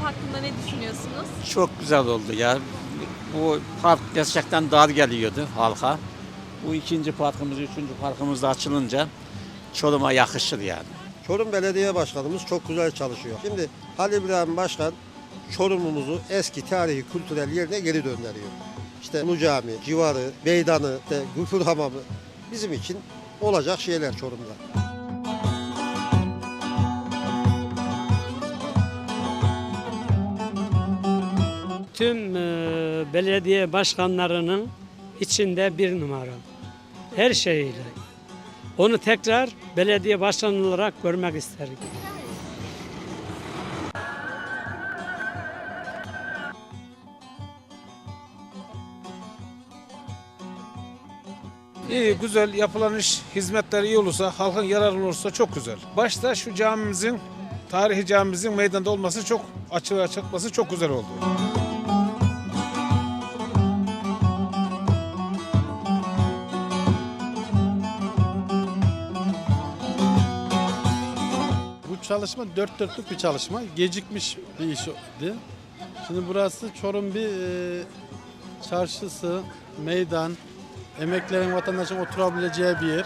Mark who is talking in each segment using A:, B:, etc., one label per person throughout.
A: hakkında ne düşünüyorsunuz?
B: Çok güzel oldu ya. Bu park gerçekten dar geliyordu halka. Bu ikinci parkımız, üçüncü parkımız da açılınca Çorum'a yakışır yani.
C: Çorum Belediye Başkanımız çok güzel çalışıyor. Şimdi Halil İbrahim Başkan Çorum'umuzu eski tarihi kültürel yerine geri döndürüyor. İşte Ulu Cami, civarı, meydanı, işte Gülfur Hamamı bizim için olacak şeyler Çorum'da.
D: Tüm e, belediye başkanlarının içinde bir numara. Her şeyiyle. Onu tekrar belediye başkanı olarak görmek isterim.
E: İyi, güzel yapılan iş, hizmetler iyi olursa, halkın yararlı olursa çok güzel. Başta şu camimizin, tarihi camimizin meydanda olması çok açığa çıkması çok güzel oldu.
F: Çalışma dört dörtlük bir çalışma. Gecikmiş bir işti. Şimdi burası Çorum bir e, çarşısı, meydan, emeklerin vatandaşın oturabileceği bir yer.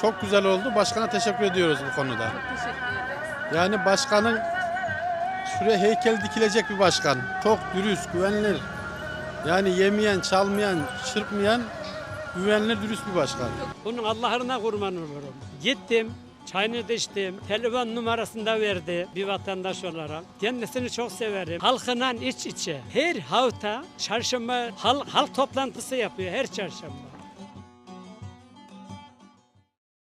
F: Çok güzel oldu. Başkana teşekkür ediyoruz bu konuda.
A: Teşekkür ederiz.
F: Yani başkanın şuraya heykel dikilecek bir başkan. Çok dürüst, güvenilir. Yani yemeyen, çalmayan, çırpmayan güvenilir, dürüst bir başkan.
D: Bunun Allah'ına kurban olurum. Gittim, çayını da içtim, telefon numarasını da verdi bir vatandaş olarak. Kendisini çok severim. Halkından iç içe. Her hafta çarşamba hal- halk toplantısı yapıyor her çarşamba.